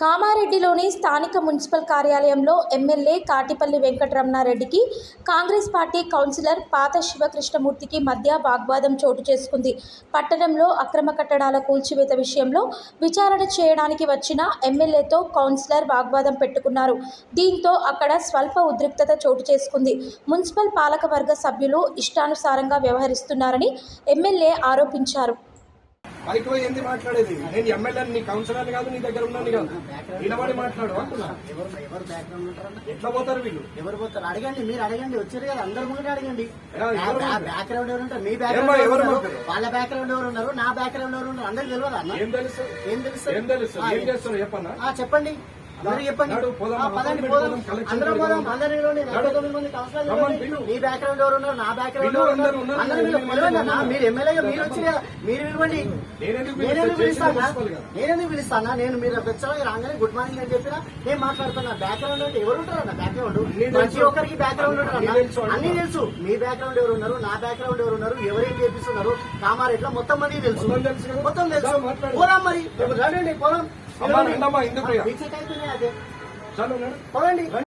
కామారెడ్డిలోని స్థానిక మున్సిపల్ కార్యాలయంలో ఎమ్మెల్యే కాటిపల్లి వెంకటరమణారెడ్డికి కాంగ్రెస్ పార్టీ కౌన్సిలర్ పాత శివకృష్ణమూర్తికి మధ్య వాగ్వాదం చోటు చేసుకుంది. పట్టణంలో అక్రమ కట్టడాల కూల్చివేత విషయంలో విచారణ చేయడానికి వచ్చిన ఎమ్మెల్యేతో కౌన్సిలర్ వాగ్వాదం పెట్టుకున్నారు. దీంతో అక్కడ స్వల్ప ఉద్రిక్తత చోటు చేసుకుంది. మున్సిపల్ పాలకవర్గ సభ్యులు ఇష్టానుసారంగా వ్యవహరిస్తున్నారని ఎమ్మెల్యే ఆరోపించారు. బయట పోయి ఏంది మాట్లాడేది? నేను ఎమ్మెల్యే నీ కౌన్సిలర్ కాదు నీ దగ్గర ఉన్నాను కాదు. నిలబడి మాట్లాడు అంటున్నా. ఎవరు ఎవరు బ్యాక్గ్రౌండ్ ఉంటారన్న? ఎట్లా పోతారు వీళ్ళు? ఎవరు పోతారు? అడగండి మీరు అడగండి వచ్చారు కదా అందరు ముందు అడగండి? బ్యాక్గ్రౌండ్ ఎవరు ఉంటారు? మీ బ్యాక్గ్రౌండ్ ఎవరు? వాళ్ళ బ్యాక్గ్రౌండ్ ఎవరు ఉన్నారు? నా బ్యాక్గ్రౌండ్ ఎవరు ఉన్నారు? అందరికి తెలియదు అన్న? ఏం తెలుసు? ఏం తెలుసు? ఏం తెలుసు? ఏం చేస్తారు ఆ, చెప్పండి. అందరూ చెప్పండి పదండి పోదాం, అందరం. పోదాం. నలభై తొమ్మిది మంది కౌన్సిలర్లు. పిలు. మీ బ్యాక్గ్రౌండ్ ఎవరు ఉన్నారు నా బ్యాక్గ్రౌండ్ ఎవరు ఉన్నారు. అందరూ మీరు పిలవండి. మీరు ఎమ్మెల్యేగా మీరు వచ్చి మీరు పిలవండి నేనెందుకు నేనెందుకు పిలుస్తా? పిలుస్తానా. నేనెందుకు పిలుస్తానా నేను మీరు వచ్చాను రాగానే గుడ్ మార్నింగ్ అని చెప్పినా నేను మాట్లాడుతున్నా బ్యాక్గ్రౌండ్ అంటే ఎవరు ఉంటారు అన్న బ్యాక్గ్రౌండ్ ప్రతి. ఒక్కరికి బ్యాక్గ్రౌండ్ ఉంటారు అన్నీ. తెలుసు మీ బ్యాక్గ్రౌండ్ ఎవరు ఉన్నారు నా బ్యాక్గ్రౌండ్ ఎవరు ఉన్నారు ఎవరేం చేపిస్తున్నారు కామారెడ్లో మొత్తం మంది తెలుసు మొత్తం తెలుసు. పోదాం మరి రండి పోదాం అమ్మా, రండమ్మా, ఇందుకు చలో